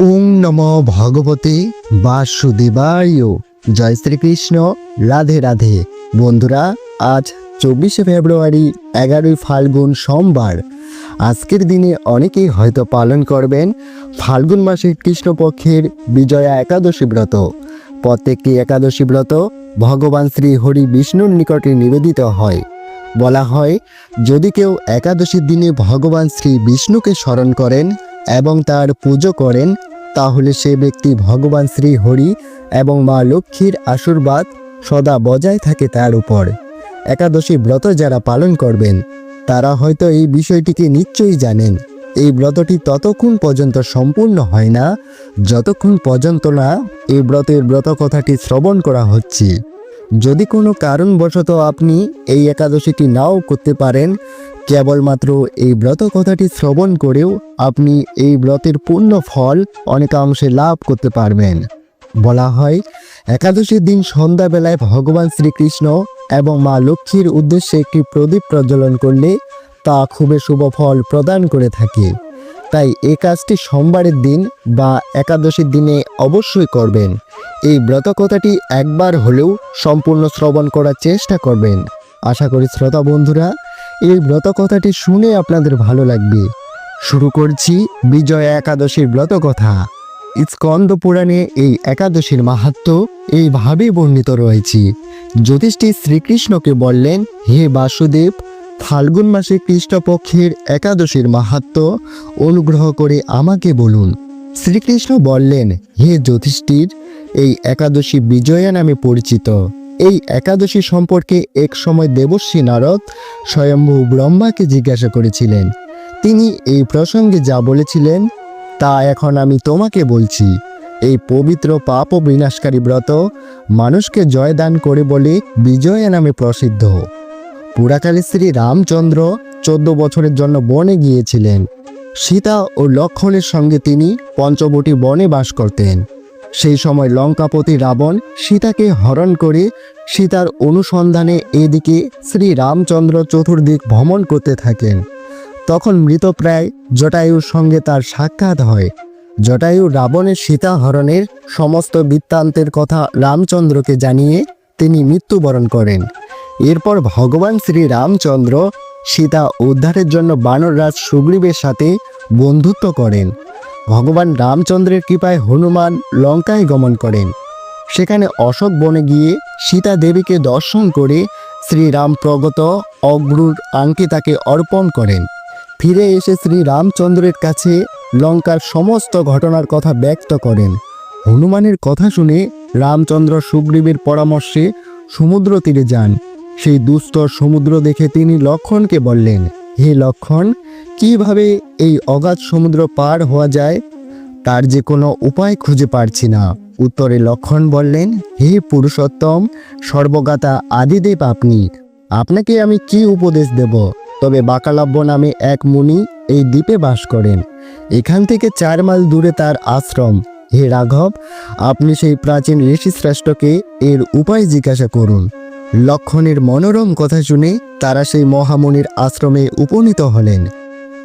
ওম নম ভগবতে বাসুদেবায়। জয় শ্রীকৃষ্ণ। রাধে রাধে। বন্ধুরা, আজ চব্বিশে ফেব্রুয়ারি, এগারোই ফাল্গুন সোমবার। আজকের দিনে অনেকেই হয়তো পালন করবেন ফাল্গুন মাসের কৃষ্ণপক্ষের বিজয়া একাদশী ব্রত। প্রত্যেকটি একাদশী ব্রত ভগবান শ্রী হরি বিষ্ণুর নিকটে নিবেদিত হয়। বলা হয়, যদি কেউ একাদশীর দিনে ভগবান শ্রী বিষ্ণুকে স্মরণ করেন এবং তার পুজো করেন তাহলে সে ব্যক্তি ভগবান শ্রী হরি এবং মা লক্ষ্মীর আশীর্বাদ সদা বজায় থাকে তার উপর। একাদশী ব্রত যারা পালন করবেন, তারা হয়তো এই বিষয়টিকে নিশ্চয়ই জানেন। এই ব্রতটি ততক্ষণ পর্যন্ত সম্পূর্ণ হয় না, যতক্ষণ পর্যন্ত না এই ব্রতের ব্রত কথাটি শ্রবণ করা হচ্ছে। যদি কোনো কারণবশত আপনি এই একাদশীটি নাও করতে পারেন কেবলমাত্র এই ব্রত কথাটি শ্রবণ করেও আপনি এই ব্রতের পূর্ণ ফল অনেকাংশে লাভ করতে পারবেন। বলা হয়, একাদশীর দিন সন্ধ্যাবেলায় ভগবান শ্রীকৃষ্ণ এবং মা লক্ষ্মীর উদ্দেশ্যে একটি প্রদীপ প্রজ্বলন করলে তা খুবই শুভ ফল প্রদান করে থাকে। তাই এই কাজটি সোমবারের দিন বা একাদশীর দিনে অবশ্যই করবেন। এই ব্রত কথাটি একবার হলেও সম্পূর্ণ শ্রবণ করার চেষ্টা করবেন। আশা করি শ্রোতা বন্ধুরা এই ব্রত কথাটি শুনে আপনাদের ভালো লাগবে। শুরু করছি বিজয়া একাদশীর ব্রত কথা স্কন্দ পুরাণে এই একাদশীর মাহাত্ম এইভাবে বর্ণিত রয়েছে। জ্যোতিষটি শ্রীকৃষ্ণকে বললেন, হে বাসুদেব, ফাল্গুন মাসে কৃষ্ণপক্ষের একাদশীর মাহাত্ম অনুগ্রহ করে আমাকে বলুন। শ্রীকৃষ্ণ বললেন, হে জ্যোতিষ্ঠির এই একাদশী বিজয়া নামে পরিচিত। এই একাদশী সম্পর্কে এক সময় দেবশ্রী নারদ স্বয়ম্ভু ব্রহ্মাকে জিজ্ঞাসা করেছিলেন, তিনি এই প্রসঙ্গে যা বলেছিলেন, তা এখন আমি তোমাকে বলছি। এই পবিত্র পাপ ও বিনাশকারী ব্রত মানুষকে জয়দান করে বলে বিজয়া নামে প্রসিদ্ধ। পুরাকালে শ্রী রামচন্দ্র চোদ্দ বছরের জন্য বনে গিয়েছিলেন। সীতা ও লক্ষণের সঙ্গে তিনি পঞ্চবটি বনে বাস করতেন। সেই সময় লঙ্কাপতি রাবণ সীতাকে হরণ করে সীতার অনুসন্ধানে এদিকে শ্রী রামচন্দ্র চতুর্দিক ভ্রমণ করতে থাকেন। তখন মৃতপ্রায় জটায়ুর সঙ্গে তার সাক্ষাৎ হয়। জটায়ু রাবণের সীতা হরণের সমস্ত বৃত্তান্তের কথা রামচন্দ্রকে জানিয়ে তিনি মৃত্যুবরণ করেন। এরপর ভগবান শ্রী রামচন্দ্র সীতা উদ্ধারের জন্য বানররাজ সুগ্রীবের সাথে বন্ধুত্ব করেন। ভগবান রামচন্দ্রের কৃপায় হনুমান লঙ্কায় গমন করেন। সেখানে অশোক বনে গিয়ে সীতা দেবীকে দর্শন করে শ্রীরাম প্রগত অগ্রুর আংটি তাকে অর্পণ করেন। ফিরে এসে শ্রী রামচন্দ্রের কাছে লঙ্কার সমস্ত ঘটনার কথা ব্যক্ত করেন। হনুমানের কথা শুনে রামচন্দ্র সুগ্রীবের পরামর্শে সমুদ্র তীরে যান। সেই দুস্তর সমুদ্র দেখে তিনি লক্ষণকে বললেন, হে লক্ষণ কীভাবে এই অগাধ সমুদ্র পার হওয়া যায়, তার যে কোনো উপায় খুঁজে পারছি না। উত্তরে লক্ষণ বললেন, হে পুরুষোত্তম সর্বগাতা আদিদেব আপনি, আপনাকে আমি কি উপদেশ দেব? তবে বাকালাব্য নামে এক মুনি এই দ্বীপে বাস করেন। এখান থেকে চার মাইল দূরে তার আশ্রম। হে রাঘব, আপনি সেই প্রাচীন ঋষিশ্রেষ্ঠকে এর উপায় জিজ্ঞাসা করুন। লক্ষণের মনোরম কথা শুনে তারা সেই মহামুনির আশ্রমে উপনীত হলেন।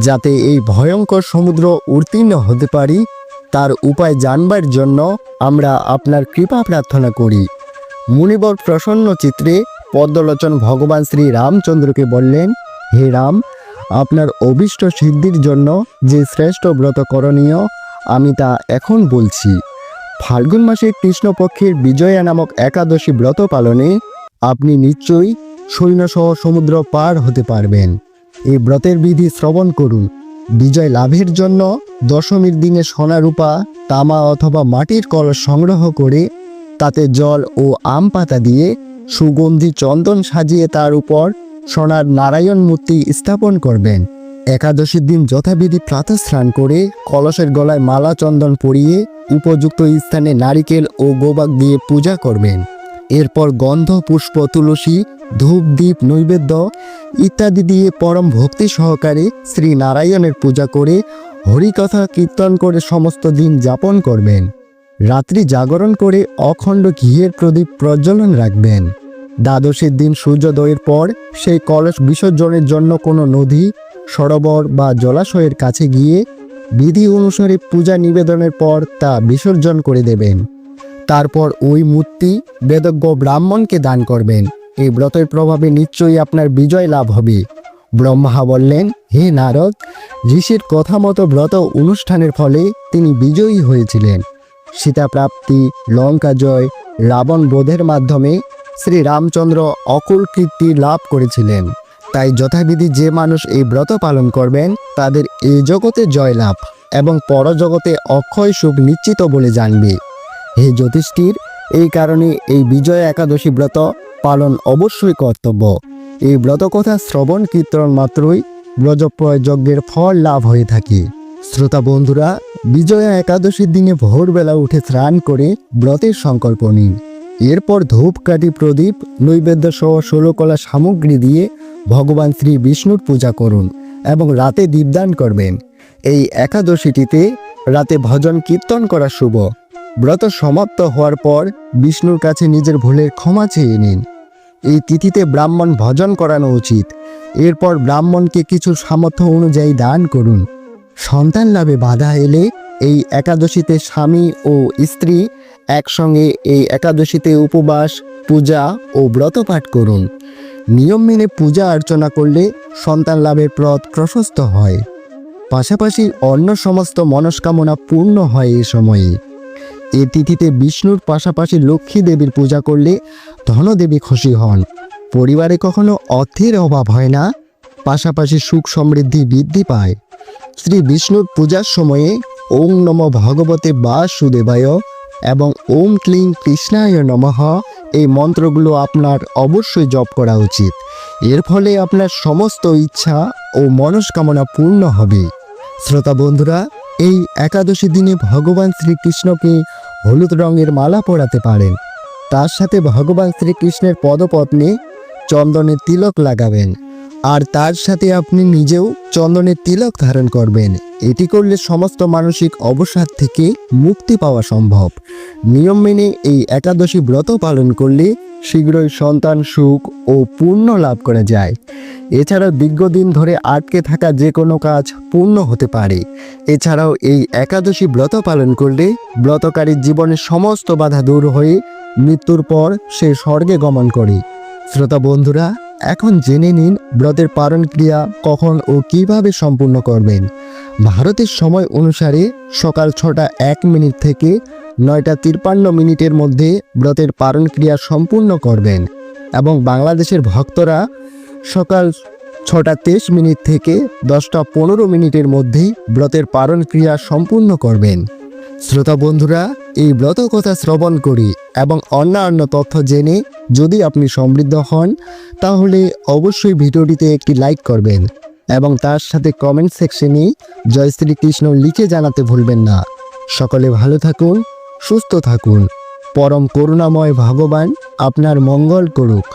যাতে এই ভয়ঙ্কর সমুদ্র উত্তীর্ণ হতে পারি, তার উপায় জানবার জন্য আমরা আপনার কৃপা প্রার্থনা করি। মুনিবর প্রসন্ন চিত্রে পদ্মলোচন ভগবান শ্রী রামচন্দ্রকে বললেন, হে রাম, আপনার অভীষ্ট সিদ্ধির জন্য যে শ্রেষ্ঠ ব্রত করণীয়, আমি তা এখন বলছি। ফাল্গুন মাসে কৃষ্ণপক্ষের বিজয়া নামক একাদশী ব্রত পালনে আপনি নিশ্চয়ই সৈন্যসহ সমুদ্র পার হতে পারবেন। এই ব্রতের বিধি শ্রবণ করুন। বিজয় লাভের জন্য দশমীর দিনে সোনা রূপা তামা অথবা মাটির কলস সংগ্রহ করে তাতে জল ও আম পাতা দিয়ে সুগন্ধি চন্দন সাজিয়ে তার উপর সোনার নারায়ণ মূর্তি স্থাপন করবেন। একাদশীর দিন যথাবিধি প্রাতঃ স্নান করে কলসের গলায় মালা চন্দন পরিয়ে উপযুক্ত স্থানে নারিকেল ও গোবাক দিয়ে পূজা করবেন। এরপর গন্ধ, পুষ্প, তুলসী, ধূপ দ্বীপ নৈবেদ্য ইত্যাদি দিয়ে পরম ভক্তি সহকারে শ্রী নারায়ণের পূজা করে হরিকথা কীর্তন করে সমস্ত দিন যাপন করবেন। রাত্রি জাগরণ করে অখণ্ড ঘিয়ের প্রদীপ প্রজ্বলন রাখবেন। দ্বাদশীর দিন সূর্যোদয়ের পর সেই কলস বিসর্জনের জন্য কোনো নদী, সরোবর বা জলাশয়ের কাছে গিয়ে বিধি অনুসারে পূজা নিবেদনের পর তা বিসর্জন করে দেবেন। তারপর ওই মূর্তি বেদজ্ঞ ব্রাহ্মণকে দান করবেন। এই ব্রতের প্রভাবে নিশ্চয়ই আপনার বিজয় লাভ হবে। ব্রহ্মা বললেন, হে নারদ, ঋষির কথা মতো ব্রত অনুষ্ঠানের ফলে তিনি বিজয়ী হয়েছিলেন। সীতা প্রাপ্তি লঙ্কা জয়, রাবণ বধের মাধ্যমে শ্রী রামচন্দ্র অকুল কীর্তি লাভ করেছিলেন। তাই যথাবিধি যে মানুষ এই ব্রত পালন করবেন, তাদের এই জগতে জয়লাভ এবং পরজগতে অক্ষয় সুখ নিশ্চিত বলে জানবে। হে জ্যোতিষ্ঠির, এই কারণে এই বিজয় একাদশী ব্রত পালন অবশ্যই কর্তব্য। এই ব্রত কথা শ্রবণ, কীর্তন মাত্রই ব্রজপ্রয় যজ্ঞের ফল লাভ হয়ে থাকে। শ্রোতা বন্ধুরা, বিজয়া একাদশীর দিনে ভোরবেলা উঠে স্নান করে ব্রতের সংকল্প নিন। এরপর ধূপকাঠি প্রদীপ, নৈবেদ্য সহ ষোলকলা সামগ্রী দিয়ে ভগবান শ্রী বিষ্ণুর পূজা করুন এবং রাতে দীপদান করবেন। এই একাদশীটিতে রাতে ভজন কীর্তন করা শুভ। ব্রত সমাপ্ত হওয়ার পর বিষ্ণুর কাছে নিজের ভুলের ক্ষমা চেয়ে নিন। এই তিথিতে ব্রাহ্মণ ভজন করানো উচিত। এরপর ব্রাহ্মণকে কিছু সামর্থ্য অনুযায়ী দান করুন। সন্তান লাভে বাধা এলে এই একাদশীতে স্বামী ও স্ত্রী একসঙ্গে এই একাদশীতে উপবাস, পূজা ও ব্রত পাঠ করুন। নিয়ম মেনে পূজা অর্চনা করলে সন্তান লাভের পথ প্রশস্ত হয়। পাশাপাশি অন্য সমস্ত মনস্কামনা পূর্ণ হয় এ সময়ে। এ তিথিতে বিষ্ণুর পাশাপাশি লক্ষ্মী দেবীর পূজা করলে ধনদেবী খুশি হন। পরিবারে কখনো অর্থের অভাব হয় না, পাশাপাশি সুখ সমৃদ্ধি বৃদ্ধি পায়। শ্রী বিষ্ণুর পূজার সময়ে ওম নম ভগবতে বাসুদেবায় এবং ওম ক্লিং কৃষ্ণায় নমঃ এই মন্ত্রগুলো আপনার অবশ্যই জপ করা উচিত। এর ফলে আপনার সমস্ত ইচ্ছা ও মনস্কামনা পূর্ণ হবে। শ্রোতা বন্ধুরা এই একাদশী দিনে ভগবান শ্রীকৃষ্ণকে হলুদ রঙের মালা পরাতে পারেন। তার সাথে ভগবান শ্রীকৃষ্ণের পদপত্নে চন্দনের তিলক লাগাবেন। আর তার সাথে আপনি নিজেও চন্দনের তিলক ধারণ করবেন। এটি করলে সমস্ত মানসিক অবসাদ থেকে মুক্তি পাওয়া সম্ভব। নিয়ম মেনে এই একাদশী ব্রত পালন করলে শীঘ্রই সন্তান সুখ ও পূর্ণ লাভ করা যায়। এছাড়াও দীর্ঘদিন ধরে আটকে থাকা যে কোনো কাজ পূর্ণ হতে পারে। এছাড়াও এই একাদশী ব্রত পালন করলে ব্রতকারীর জীবনের সমস্ত বাধা দূর হয়ে মৃত্যুর পর সে স্বর্গে গমন করে। শ্রোতা বন্ধুরা, এখন জেনে নিন ব্রতের পালন ক্রিয়া কখন ও কীভাবে সম্পূর্ণ করবেন। ভারতের সময় অনুসারে সকাল ছটা এক মিনিট থেকে নয়টা তিপ্পান্ন মিনিটের মধ্যে ব্রতের পালন ক্রিয়া সম্পূর্ণ করবেন এবং বাংলাদেশের ভক্তরা সকাল ছটা তেইশ মিনিট থেকে দশটা পনেরো মিনিটের মধ্যেই ব্রতের পালন ক্রিয়া সম্পূর্ণ করবেন। শ্রোতা বন্ধুরা, এই ব্রত কথা শ্রবণ করি এবং অন্যান্য তথ্য জেনে যদি আপনি সমৃদ্ধ হন, তাহলে অবশ্যই ভিডিওটিতে একটি লাইক করবেন এবং তার সাথে কমেন্ট সেকশনে জয় শ্রীকৃষ্ণ লিখে জানাতে ভুলবেন না। সকলে ভালো থাকুন, সুস্থ থাকুন। পরম করুণাময় ভগবান আপনার মঙ্গল করুক।